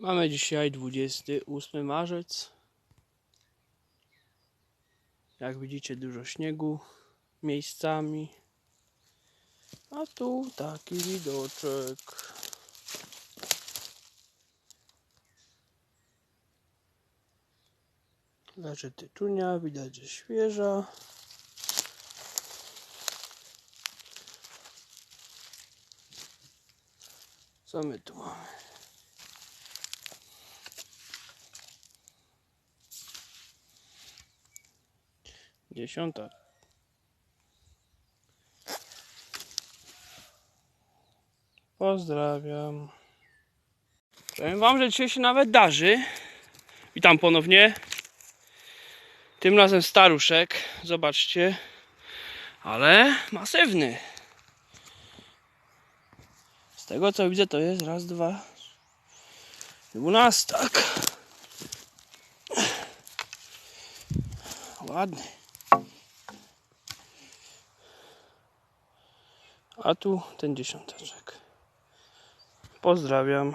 Mamy dzisiaj 28 marzec. Jak widzicie, dużo śniegu miejscami. A tu taki widoczek. Leży tytunia, widać, że świeża. Co my tu mamy? Dziesiąta. Pozdrawiam. Powiem wam, że dzisiaj się nawet darzy. Witam ponownie. Tym razem staruszek. Zobaczcie. Ale masywny. Z tego co widzę to jest raz, dwa. Dwunastak. Ładny. A tu ten dziesiąteczek. Pozdrawiam.